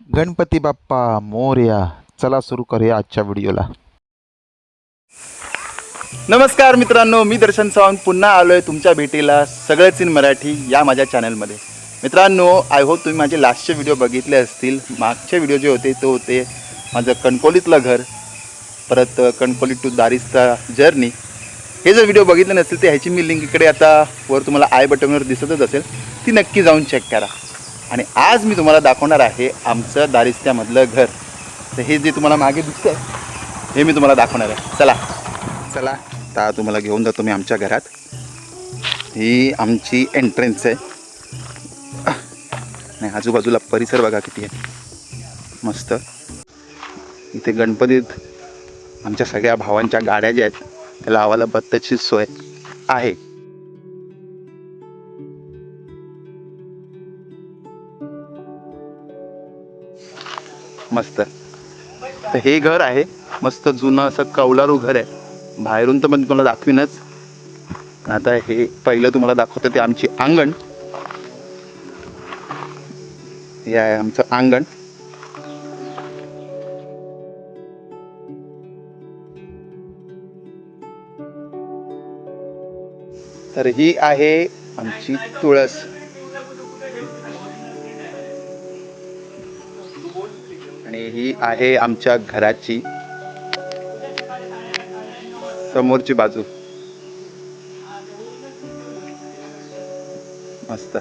गणपती बाप्पा मोरया चला सुरू करूया आजच्या व्हिडिओला. नमस्कार मित्रांनो मी दर्शन सावंत पुन्हा आलो आहे तुमच्या भेटीला सगळंच इन मराठी या माझ्या चॅनलमध्ये. मित्रांनो आय होप तुम्ही माझे लास्टचे व्हिडिओ बघितले असतील. मागचे व्हिडिओ जे होते तो होते माझं कणकोलीतलं घर. परत कणकोली टू दारिस्ता जर्नी हे जर व्हिडिओ बघितले नसतील तर ह्याची मी लिंक इकडे आता वर तुम्हाला आय बटनवर दिसतच असेल. ती नक्की जाऊन चेक करा. आणि आज मी तुम्हाला दाखवणार आहे आमचं दारिस्त्यामधलं घर. तर हे जे तुम्हाला मागे दिसतंय हे मी तुम्हाला दाखवणार आहे. चला. चला. आता तुम्हाला घेऊन जातो मी आमच्या घरात. ही आमची एंट्रन्स आहे. आणि आजूबाजूला परिसर बघा किती आहे. मस्त. इथे गणपतीत आमच्या सगळ्या भावांच्या गाड्या ज्या आहेत त्या लावायला बत्ताची सोय आहे. मस्त. तर हे घर आहे. मस्त जुनं असं कौलारू घर आहे. बाहेरून तर मग तुम्हाला दाखवीनच. आता हे पहिलं तुम्हाला दाखवतं ते आमची अंगण. हे आहे आमचं अंगण. तर ही आहे आमची तुळस. ही आहे आमच्या घराची समोरची बाजू. मस्त.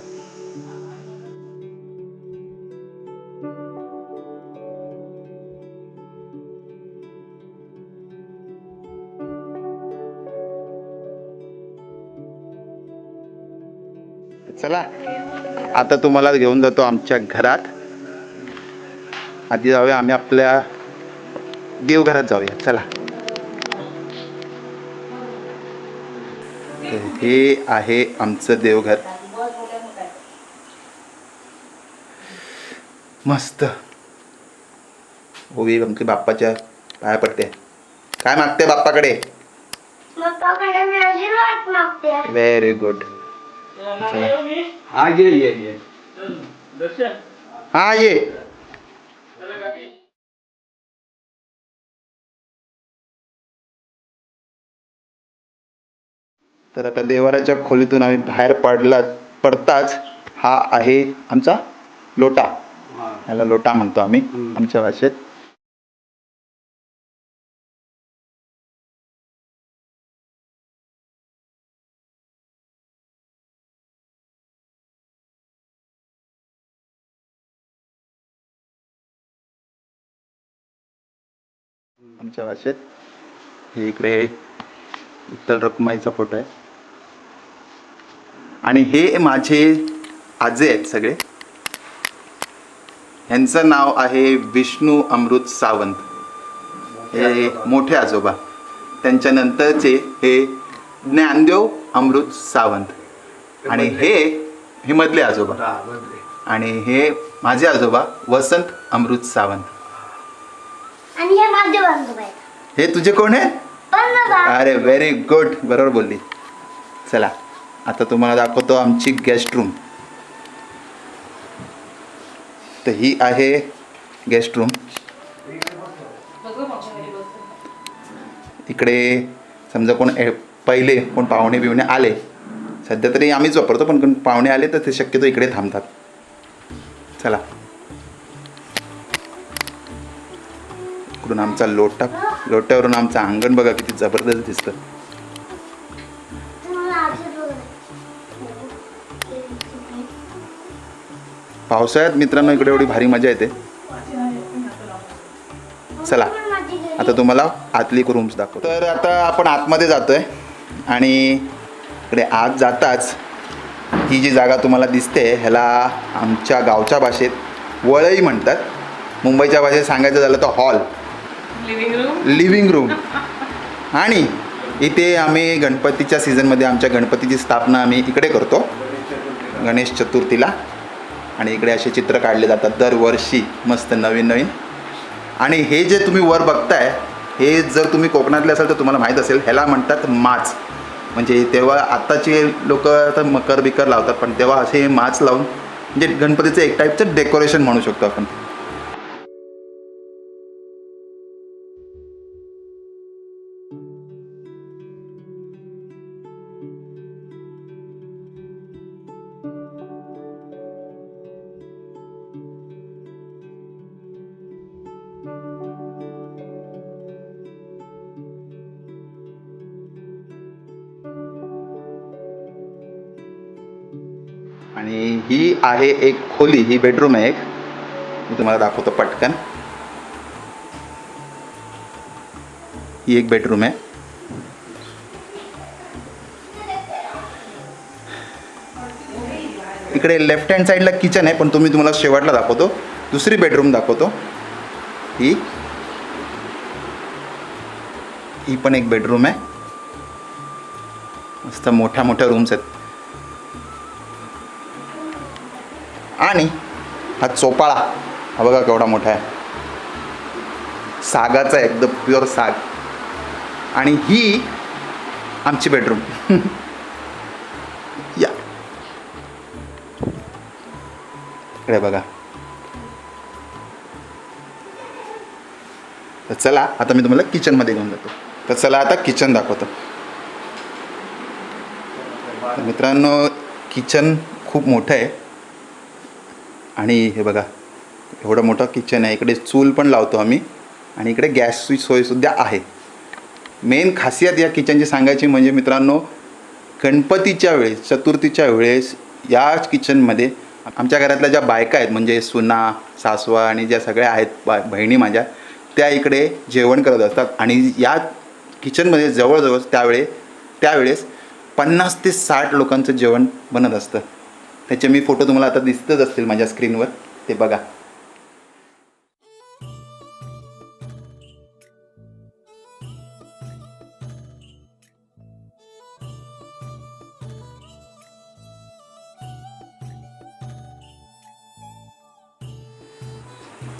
चला. आता तुम्हाला घेऊन जातो आमच्या घरात. आधी जाऊया आम्ही आपल्या देवघरात जाऊया. चला. तर हे आहे आमचं देवघर. मस्त. ओवी आमच्या बाप्पाच्या पाया पडते. काय मागते बाप्पाकडे? व्हेरी गुड हा ये ये ये. हा ये. तर आता देवाराच्या खोलीतून आम्ही बाहेर पडला पडताच हा आहे आमचा लोटा. याला लोटा म्हणतो आम्ही आमच्या भाषेत. आमच्या भाषेत. हे इकडे विठ्ठल रखुमाईचा फोटो आहे. आणि हे माझे आजे आहेत सगळे. ह्यांचं नाव आहे विष्णू अमृत सावंत. हे मोठे आजोबा. त्यांच्या नंतरचे हे ज्ञानदेव अमृत सावंत. आणि हे हे मधले आजोबा. आणि हे माझे आजोबा वसंत अमृत सावंत. आणि हे माझे आहेत. हे तुझे कोण आहे? अरे व्हेरी गुड बरोबर बोलली. चला आता तुम्हाला दाखवतो आमची गेस्ट रूम तर ही आहे गेस्ट रूम इकडे समजा कोण ए- पहिले कोण पाहुणे बिवणे आले. सध्या तरी आम्हीच वापरतो पण कोण पाहुणे आले तर ते शक्यतो इकडे थांबतात. चला. इकडून आमचा लोटा लोट्यावरून आमचं अंगण बघा किती जबरदस्त दिसतं. पावसाळ्यात मित्रांनो इकडे एवढी भारी मजा येते. चला आता तुम्हाला आतली रूम्स दाखव तर आता आपण आतमध्ये जातोय आणि इकडे आत जाताच ही जी जागा तुम्हाला दिसते ह्याला आमच्या गावच्या भाषेत वळई म्हणतात. मुंबईच्या भाषेत सांगायचं झालं तर हॉल. लिव्हिंग रूम आणि इथे आम्ही गणपतीच्या सीझनमध्ये आमच्या गणपतीची स्थापना आम्ही इकडे करतो. गणेश चतुर्थीला. आणि इकडे असे चित्र काढले जातात दरवर्षी मस्त नवीन नवीन. आणि हे जे तुम्ही वर बघताय हे जर तुम्ही कोकणातले असाल तर तुम्हाला माहीत असेल ह्याला म्हणतात माच. म्हणजे तेव्हा आत्ताचे लोक तर मकर बिकर लावतात पण तेव्हा असे माच लावून म्हणजे गणपतीचं एक टाईपचं डेकोरेशन म्हणू शकतो आपण. आणि ही आहे एक खोली ही बेडरूम आहे एक. मी तुम्हाला दाखवतो पटकन. ही एक बेडरूम आहे. इकडे लेफ्ट हँड साईडला किचन आहे पण तुम्ही तुम्हाला शेवटला दाखवतो. दुसरी बेडरूम दाखवतो. ही. ही पण एक बेडरूम आहे. मस्त मोठ्या मोठ्या रूम्स आहेत. आणि हा चोपाळा. हा बघा केवढा मोठा आहे. सागाचा एकदम प्युअर साग. आणि ही आमची बेडरूम या. इकडे बघा. तर चला आता मी तुम्हाला किचनमध्ये घेऊन जातो. तर चला आता किचन दाखवतो. मित्रांनो किचन खूप मोठं आहे. आणि हे बघा एवढं मोठं किचन आहे. इकडे चूल पण लावतो आम्ही. आणि इकडे गॅसची सोयसुद्धा आहे. मेन खासियत या किचनची सांगायची म्हणजे मित्रांनो गणपतीच्या वेळेस चतुर्थीच्या वेळेस याच किचनमध्ये आमच्या घरातल्या ज्या बायका आहेत म्हणजे सुना सासवा आणि ज्या सगळ्या आहेत बा बहिणी माझ्या त्या इकडे जेवण करत असतात. आणि या किचनमध्ये जवळजवळ त्यावेळे त्यावेळेस पन्नास ते साठ लोकांचं जेवण बनत असतं. त्याचे मी फोटो तुम्हाला आता दिसतच असतील माझ्या स्क्रीनवर. ते बघा.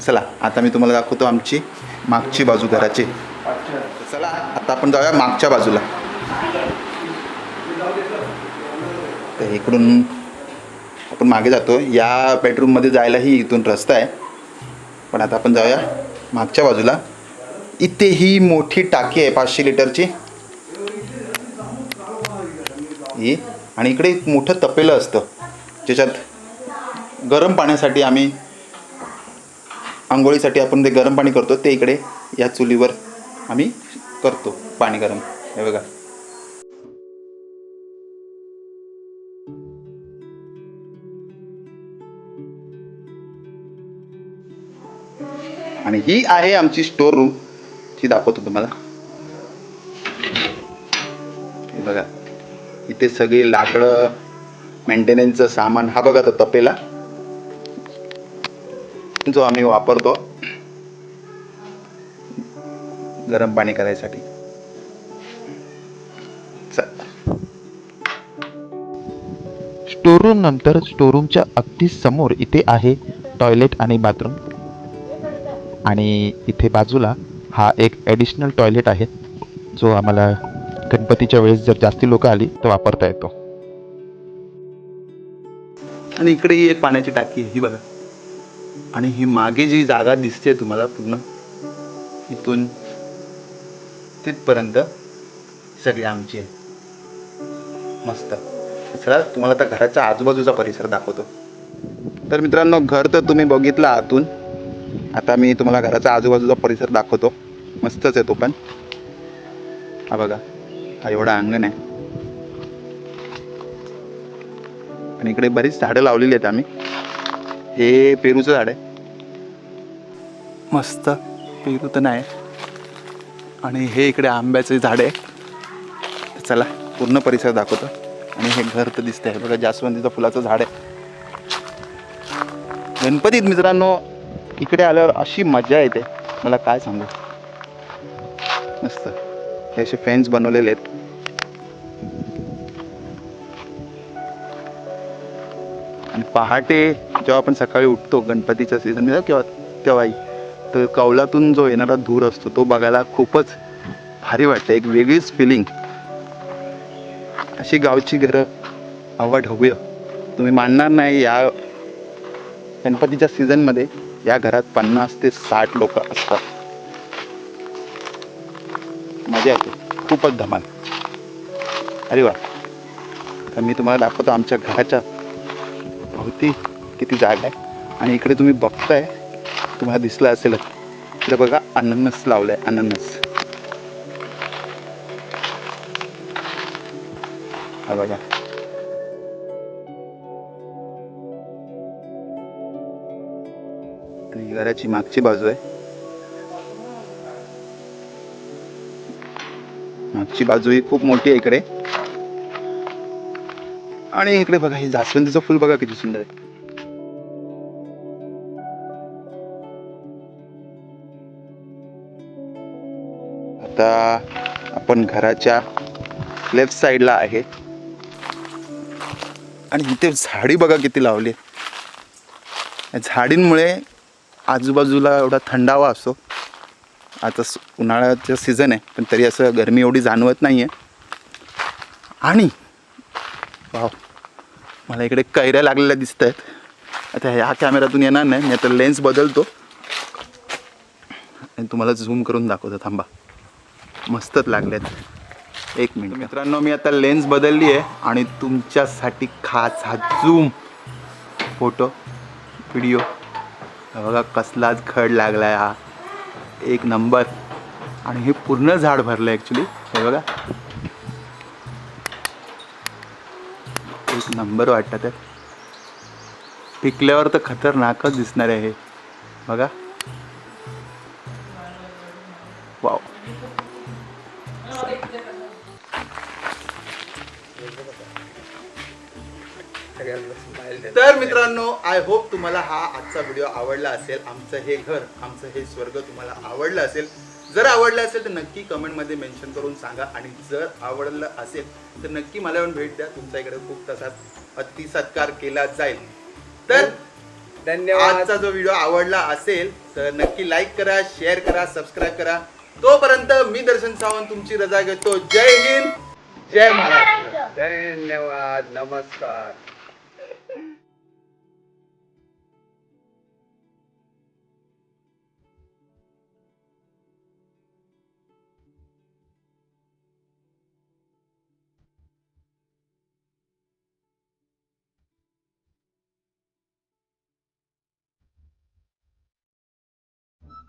चला आता मी तुम्हाला दाखवतो आमची मागची बाजू घराची. चला आता आपण जाऊया मागच्या बाजूला. तर इकडून आपण मागे जातो या बेडरूममध्ये जायलाही इथून रस्ता आहे. पण आता आपण जाऊया मागच्या बाजूला. इथे ही मोठी टाकी आहे पाचशे लिटरची. ही. आणि इकडे एक मोठं तपेलं असतं. ज्याच्यात गरम पाण्यासाठी आम्ही आंघोळीसाठी आपण ते गरम पाणी करतो ते इकडे या चुलीवर आम्ही करतो पाणी गरम. हे बघा. आणि ही आहे आमची स्टोर रूम ती दाखवतो तुम्हाला. हे बघा. इथे सगळी लाकडं मेंटेनन्सचं सामान. हा बघा तो तपेला. जो आम्ही वापरतो. गरम पाणी करायसाठी. चल. स्टोरूम नंतर स्टोरूमच्या अगदी समोर इथे आहे टॉयलेट आणि बाथरूम आणि इथे बाजूला हा एक ॲडिशनल टॉयलेट आहे. जो आम्हाला गणपतीच्या वेळेस जर जास्ती लोक आली तर वापरता येतो. आणि इकडे ही एक पाण्याची टाकी आहे ही बघा. आणि ही मागे जी जागा दिसते तुम्हाला पूर्ण इथून तिथपर्यंत सगळी आमची आहे. मस्त. सर तुम्हाला आता घराच्या आजूबाजूचा परिसर दाखवतो. तर मित्रांनो घर तर तुम्ही बघितलं आतून. आता मी तुम्हाला घराचा आजूबाजूचा परिसर दाखवतो. मस्तच आहे तो पण. हा बघा हा एवढा अंगण आहे. आणि इकडे बरीच झाडं लावलेली आहेत आम्ही. हे पेरूचं झाड आहे. मस्त पेरू तर नाही. आणि हे इकडे आंब्याचे झाड आहे. चला पूर्ण परिसर दाखवतो. आणि हे घर तर दिसतंय. हे बघा जास्वंदीचं फुलाचं झाड आहे. गणपतीत मित्रांनो इकडे आल्यावर अशी मजा येते. मला काय सांगू? मस्त. हे असे फॅन्स बनवलेले आहेत. आणि पहाटे जेव्हा आपण सकाळी उठतो गणपतीच्या सीझन किंवा तेव्हाही तर कौलातून जो येणारा धूर असतो तो बघायला खूपच भारी वाटतं. एक वेगळीच फिलिंग अशी गावची घरं आवड हवी तुम्ही मानणार नाही या गणपतीच्या सीझनमध्ये या घरात पन्नास ते साठ लोक असतात. मजा येते. खूपच धमाल. अरे वा. तर मी तुम्हाला दाखवतो आमच्या घराच्या भोवती किती जागा आहे. आणि इकडे तुम्ही बघताय तुम्हाला दिसलं असेलच. इकडे बघा अननस लावलंय अननस. बघा. घराची मागची बाजू आहे. मागची बाजू ही खूप मोठी आहे इकडे. आणि इकडे बघा हे जास्वंदीचं फुल बघा किती सुंदर आहे. आता आपण घराच्या लेफ्ट साईडला आहे. आणि इथे झाडी बघा किती लावली झाडींमुळे आजूबाजूला एवढा थंडावा असतो आता उन्हाळ्याचं सीझन आहे पण तरी असं गरमी एवढी जाणवत नाही आहे आणि वाव मला इकडे कैऱ्या लागलेल्या दिसत आहेत आता ह्या कॅमेऱ्यातून येणार नाही मी आता लेन्स बदलतो. आणि तुम्हाला झूम करून दाखवतो थांबा. मस्तच लागल्यात एक मिनिट. मित्रांनो मी आता लेन्स बदलली आहे आणि तुमच्यासाठी खास हा झूम फोटो व्हिडिओ बघा कसलाच खड लागला आहे हा. एक नंबर. आणि हे पूर्ण झाड भरलं आहे ॲक्च्युली हे बघा. एक नंबर वाटतं तर पिकल्यावर तर खतरनाकच दिसणार आहे हे. बघा. तर मित्रांनो आय होप तुम्हाला हा आजचा व्हिडिओ आवडला असेल. आमचं हे घर आमचं हे स्वर्ग तुम्हाला आवडलं असेल. जर आवडलं असेल तर नक्की कमेंटमध्ये मेन्शन करून सांगा. आणि जर आवडलं असेल तर नक्की मला येऊन भेट द्या. तुमच्या इकडे खूप तसाच अतिसत्कार केला जाईल. तर धन्यवाद. आजचा जो व्हिडिओ आवडला असेल तर नक्की लाईक करा शेअर करा सबस्क्राईब करा. तोपर्यंत मी दर्शन सावंत तुमची रजा घेतो. जय हिंद. जय महाराष्ट्र. धन्यवाद. नमस्कार.